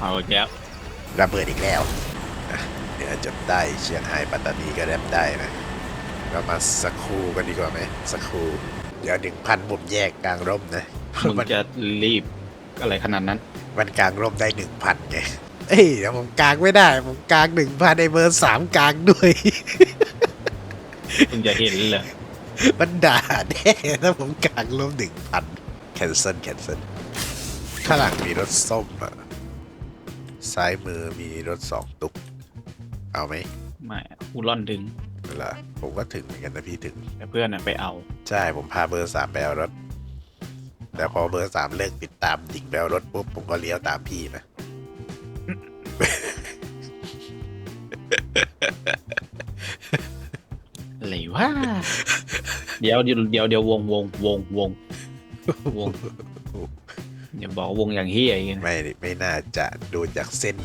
เอาอีกแล้วระเบิดอีกแล้วอะเหนือจนได้เชียงรายปัตตานีก็แรบได้นะเรามาสักครู่กันดีกว่าไหมสักครู่เดี๋ยวหนึ่งพันผมแยกกลางร่มนะมึงมันจะรีบอะไรขนาดนั้น มันกลางร่มได้หนึ่งพันไงเอ้ยเดี๋ยวผมกลางไม่ได้ ผมกลางหนึ่งพันในเบอร์สามกลางด้วย มึงจะเห็นเลยมันด่าแน่ถ้าผมกลางร่มหนึ่งพันแคนเซิลแคนเซิลข้างหลังมีรถส้มอะ ซ้ายมือมีรถสองตุก เอาไหมไม่กูร่อนถึงเวลาผมก็ถึงเหมือนกันนะพี่ถึง แต่เพื่อนน่ะไปเอา ใช่ผมพาเบอร์สามไปเอารถ แต่พอเบอร์สามเลิกติดตามยิงไปเอารถปุ๊บผมก็เลี้ยวตามพี่นะ อะไรวะ เดี๋ยวเดี๋ยวเดี๋ยวเดี๋ยววงวงวงวงวง อย่าบอกวงอย่างเฮียอย่างเงี้ยไม่ไม่น่าจะดูจากเส้น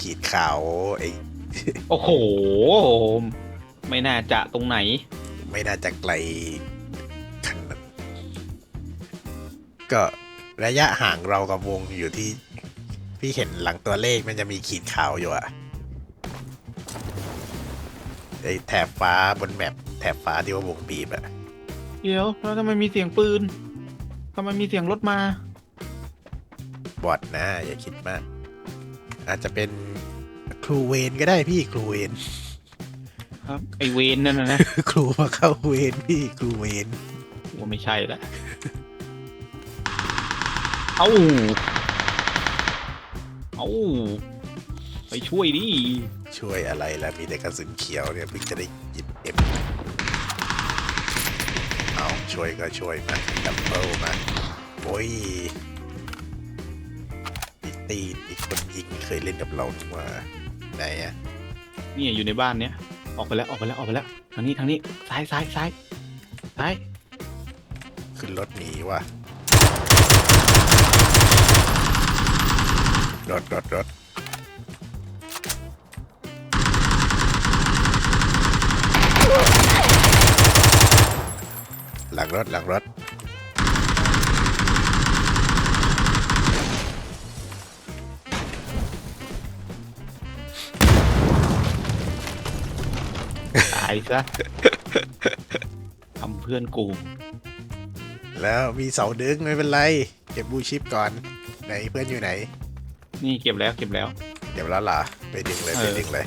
ขีดขาวไอ้โอ้โห ไม่น่าจะตรงไหน ไม่น่าจะไกลขนาดนั้นก็ระยะห่างเรากับวงอยู่ที่ พี่เห็นหลังตัวเลขมันจะมีขีดขาวอยู่อะไอ้แถบฟ้าบนแมปแถบฟ้าที่ว่าวงบีบอะเดี๋ยวแล้วทำไมมีเสียงปืนทำไมมีเสียงรถมา บอดนะ อย่าคิดมาก อาจจะเป็นครูเวนก็ได้พี่ครูเวนครับไอเวนนั่นนะนะครูมาเข้าเวนพี่ครูเวนว่าไม่ใช่ละเอ้าเอ้าไปช่วยดิช่วยอะไรแล้วมีแต่กระสุนเขียวเนี่ยเพิ่งจะได้ยินเอ็มเอาช่วยก็ช่วยมาดับเบิลมาโอ้ยอีก ตีอีกคนยิงเคยเล่นกับเรานี่หว่าไหนอะเนี่ยอยู่ในบ้านเนี้ยออกไปแล้วออกไปแล้วออกไปแล้วทางนี้ทางนี้ซ้ายซ้ายซ้ายซ้ายขึ้นรถหนีว่ะรถรถรถหลังรถหลังรถ ซะทำเพื่อนกูแล้วมีเสาดึงไม่เป็นไร เก็บบูชิปก่อนไหนเพื่อนอยู่ไหน นี่เก็บแล้วเก็บแล้วเดี๋ยวแล้วล่ะไปดึงเลยเอไปอดึงเลย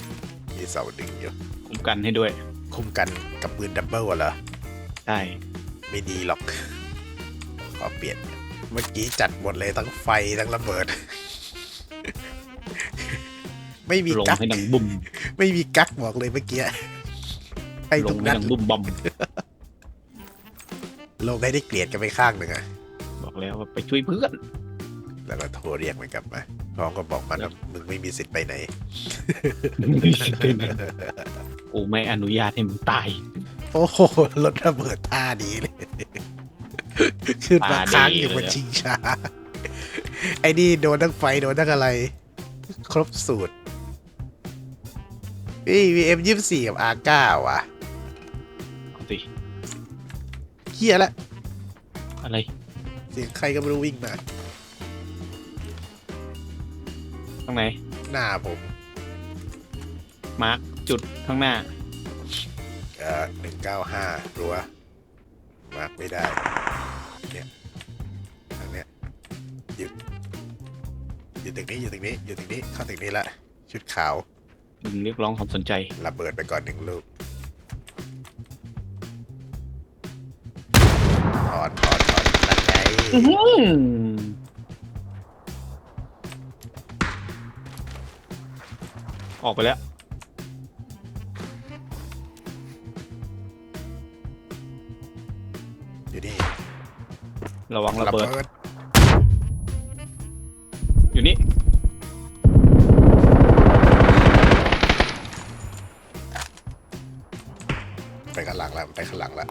มีเสาดึงอยู่คุ้มกันให้ด้วย คุมกันกับปืนดับเบิลเหรอใช่ไม่ดีหรอกขอเปลี่ยนเมื่อกี้จัดหมดเลยทั้งไฟทั้งระเบิด ไม่มีลงกักให้ดังบุ่มไม่มีกักบอกเลยเมื่อกี้ ให้ลทุงกให้นัดดังบุ่มบอมลงให้ได้เกลียดกันไปข้างหนึ่งอะบอกแล้วว่าไปช่วยเพื่อน แล้วก็โทรเรียกมันกลับมาพร้อมก็บอกมันว่ามึงไม่มีสิทธิ์ไปไหน กูไม่อนุญาตให้มึงตาย โอ้โหรถระเบิดท่าดีเลย ขึ้นมาท่าดีค้างอยู่บเลนยอะ ชิงช้า ไอ้นี่โดนทั้งไฟโดนทั้งอะไร ครบสูตรพี่วีเอ็มยี่สี่กับอาก้าว่ะ เฮียละอะไร เสียงใครก็ไม่รู้วิ่งมาตรงไหน หน้าผมมาร์กจุดข้างหน้า เอ่อหนึ่งเก้าห้ารัวมาร์กไม่ได้เนี่ยทางเนี้ยอยู่อยู่ตึกนี้อยู่ตึกนี้อยู่ตึกนี้เข้าตึกนี้ละชุดขาวมึงเรียกร้องความสนใจ ระเบิดไปก่อนหนึ่งลูก นไงออกไปแล้ว อยู่นี่ระวังระเบิดดอยู่นี่ ไปข้างหลังละไปข้างหลังละ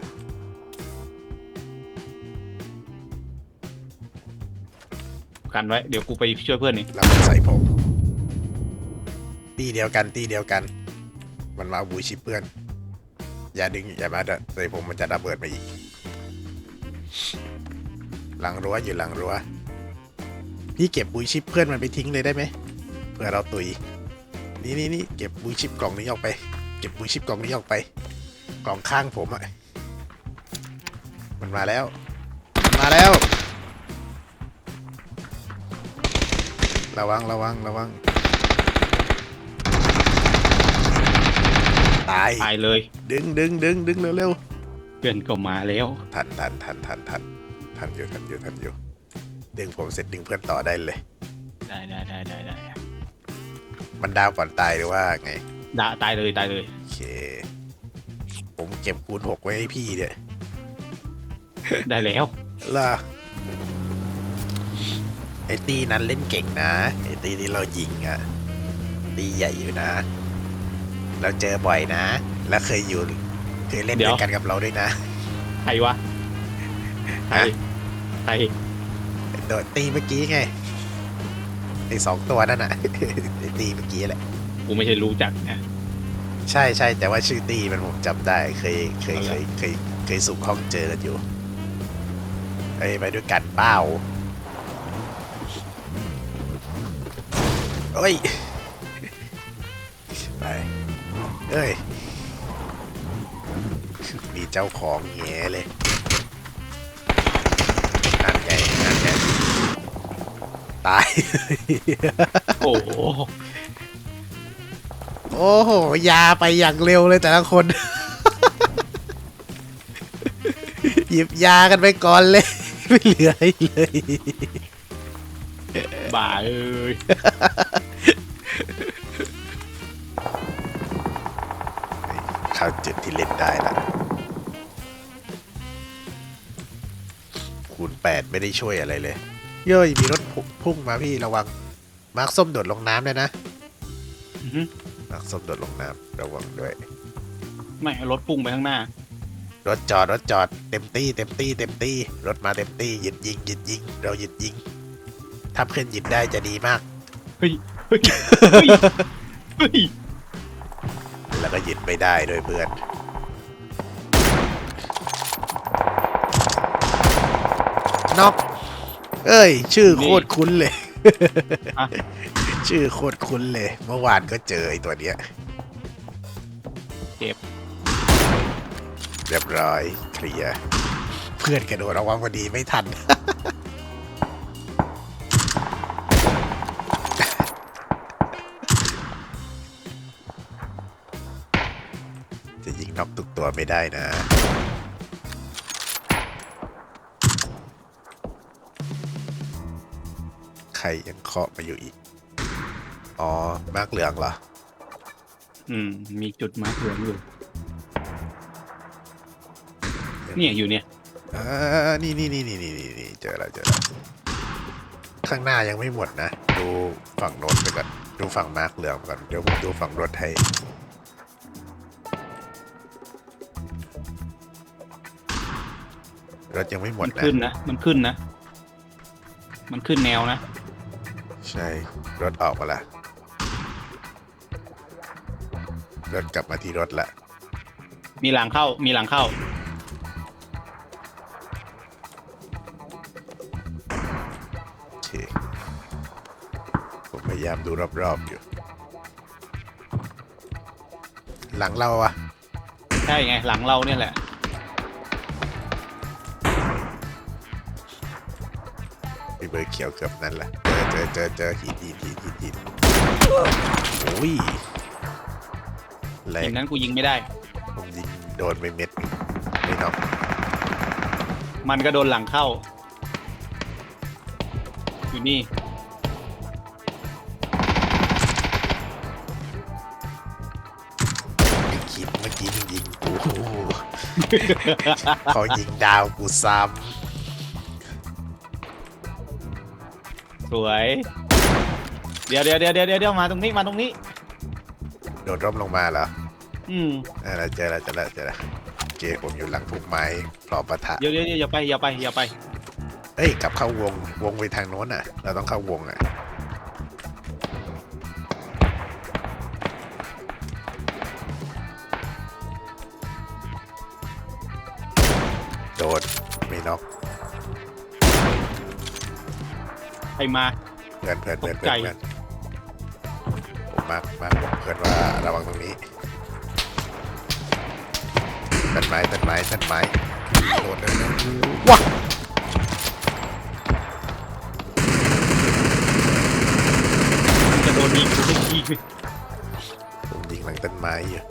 กันไว้ เดี๋ยวกูไปช่วยเพื่อนนี่แล้วมันใส่ผม ตีเดียวกันตีเดียวกัน มันมาบูชิปเพื่อน อย่าดึงอย่ามาใส่ผมมันจะระเบิดมาอีก หลังรั้วอยู่หลังรั้ว พี่เก็บบุยชิปเพื่อนมันไปทิ้งเลยได้ไหมเพื่อเราตุย นี่นี่นี่เก็บบุยชิปกล่องนี้ออกไป เก็บบุยชิปกล่องนี้ออกไป กล่องข้างผมอะมันมาแล้ว มาแล้ว ระวังระวังระวังตายตายเลย ดึงดึงดึงดึงเร็วเพื่อนก็มาแล้ว ๆทันทันทันทันทันทันอยู่ทันอยู่ทันอยู่ดึงผมเสร็จดึงเพื่อนต่อได้เลย ได้ได้ได้ได้ได้มันดาวก่อนตายหรือว่าไงด่าตายเลยตายเลย โอเค ผมเก็บคูณหกไว้ให้พี่เนี่ยได้แล้วล่ะ ไอตีนั้นเล่นเก่งนะไอตีที่เรายิงอะตีใหญ่อยู่นะ เราเจอบ่อยนะ แล้วเคยอยู่เคยเล่นด้วยกันกับเราด้วยนะใครวะใครใครโดดตีเมื่อกี้ไงไอสองตัวนั่นน่ะไอตีเมื่อกี้แหละกูไม่ใช่รู้จักนะใช่ใช่แต่ว่าชื่อตีมันผมจำได้ เคยเคยเอาเคละยเคยเคยสุ่มห้องเจอกันอยู่เอ้ยไปด้วยกันเป้า เอ้ย ไปเอ้ย มีเจ้าของแง่เลยนั่นไงนั่นไงตาย โอ้โห โอ้โห ยาไปอย่างเร็วเลยแต่ละคน หยิบยากันไปก่อนเลย ไม่เหลือให้เลยบ้าเอ้ย เข้าจุดที่เล่นได้ละคูณแปดไม่ได้ช่วยอะไรเลย เย้ยมีรถพุ่งพุ่งมาพี่ระวัง มาร์คส้มโดดลงน้ำด้วยนะอื้อหือมาร์คส้มโดดลงน้ำระวังด้วย ไม่รถพุ่งไปข้างหน้า รถจอดรถจอดเต็มตี้เต็มตี้เต็มตี้รถมาเต็มตี้หยุดยิงหยุดยิง เราหยุดยิงถ้าเพื่อนหยุดได้จะดีมาก เฮ้ย เฮ้ย เฮ้ยเฮ้ย แล้วก็หยุดไม่ได้ด้วยเพื่อนน็อกเอ้ย ชื่อโคตรคุ้นเลยอะชื่อโคตรคุ้นเลย เมื่อวานก็เจอไอ้ตัวเนี้ยเจ็บ เรียบร้อยเคลียร์เพื่อนกระโดดออกมาพอดีไม่ทัน ไม่ได้นะ ใครยังเคาะมาอยู่อีก อ๋อมากเหลืองเหรอ อืม มีจุดมาร์คเหลืองอยู่เนี่ยอยู่เนี่ยอ่านี่นี่นี่นี่นี่นี่นี่เจอแล้วเจอแล้วข้างหน้ายังไม่หมดนะ ดูฝั่งโน้นไปก่อน ดูฝั่งมาร์กเหลืองก่อน เดี๋ยวผมดูฝั่งรถให้ รถยังไม่หมมัดนนะขึ้นนะ มันขึ้นนะ มันขึ้นแนวนะ ใช่รถออกมาละรถกลับมาที่รถละมีหลังเข้า มีหลังเข้า โอเคผมพยายามดูรอบๆอยู่ หลังเราอะใช่ไง หลังเราเนี่ยแหละ มีเบอร์เขียวเกือบนั้นแหละเจอเจอเจอหินหินหินหินหินโอ้ยแรองย่างนั้นกูยิงไม่ได้ ผมยิงโดนไปเม็ดหนึ่งไม่น็อกมันก็โดนหลังเข้า อยู่นี่ ไอ้คิดเมื่อกี้มึงยิงกู เขายิงดาวกูซ้ สวย เดี๋ยวเดี๋ยวเดี๋ยวเดี๋ยวเดี๋ยวมาตรงนี้มาตรงนี้ำโดนร่มลงมาเหรออืมอ่าเราเจอแล้วเจอแล้วเจอแล้วโอเคผมอยู่หลังพุ่มไม้พร้อมปะทะเดี๋ยวเดี๋ยวเดี๋ยวอย่าไปอย่าไปอย่าไป เอ้ยกลับเข้าวงวงไปทางโน้นน่ะ เราต้องเข้าวงอะ โดนไม่น็อกใครมาพื่อนเพื่อนเพื่อนตกเพื่ใจอนเพื่อนผมมากมากบอกเพื่อนว่าระวังตรงนี้ต้นไม้ต้นไม้ต้นไม้โดดเดินเดินว้าจะโดนยิงทุกทีผมยิงหลังต้นไม้อยู่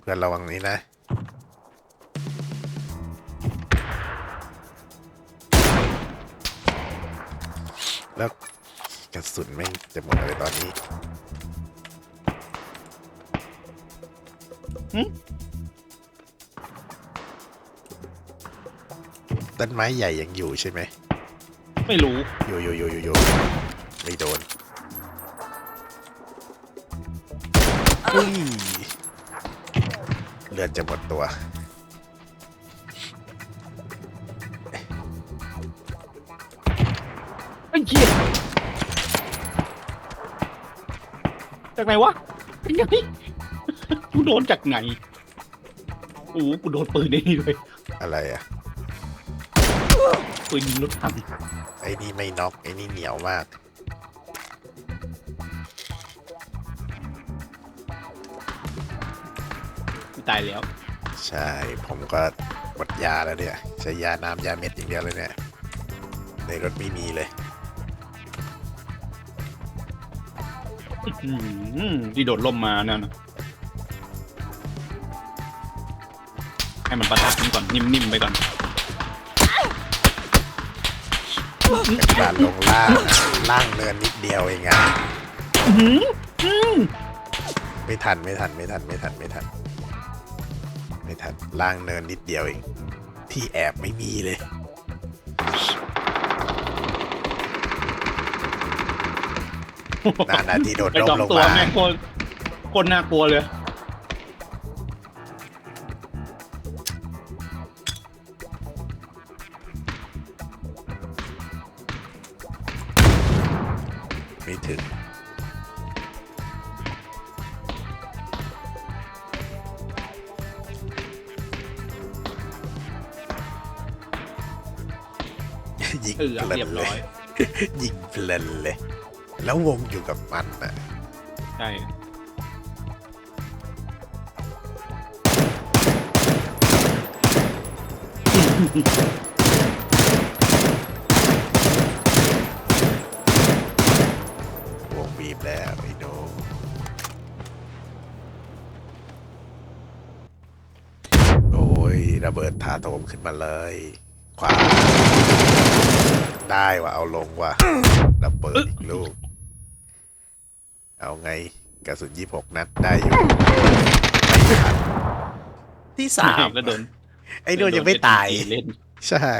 เพื่อนระวังนี้นะ แล้วกระสุนไม่งจะหมดเลยตอนนี้ต้นไม้ใหญ่ยังอยู่ใช่ไหม ไม่รู้ อยู่อยู่อยู่อยู่อยู่ไม่โดนอุ้ยเลือดจะหมดตัว จากไหนวะยังไงกูโดนจากไหนโอ้โหกูโดนปืนได้นี่ด้วยอะไรอะ ปืนยิงรถถังไอ้นี่ไม่น็อกไอ้นี่เหนียวมาก กูตายแล้ว ใช่ ผมก็หมดยาแล้วเนี่ย ใช้ยาน้ำยาเม็ดอย่างเดียวเลยเนี่ย ในรถไม่มีเลย อืมที่โดดล่มมานั่นนะให้มันประทับมันก่อนนิ่มๆไปก่อนเป็นการลงล่างอะล่างเนินนิดเดียวเองอะอื้อหืออืมไม่ทันไม่ทันไม่ทันไม่ทันไม่ทันไม่ทันล่างเนินนิดเดียวเอง ที่แอบไม่มีเลย นานนาทีโดดไอ้ร่สอมงลงตัวมาแม่งโคตรโคตรน่ากลัวเลย ไม่ถึง ยิงเออเพลิเรียนบเลร้อย ย ยิงเพลินเลย แล้ววงอยู่กับมันอะใช่วงบีบแล้วไอ้โนโอ้ยระเบิดถาโถมขึ้นมาเลย ขวา ได้ว่ะเอาลงว่ะระเบิดอีกลูก เอาไงกระสุนยี่หกนัดได้อยู่ไม่ทันที่สามแล้วโดนไอ้โดนยังไม่ตาย เล่น ใช่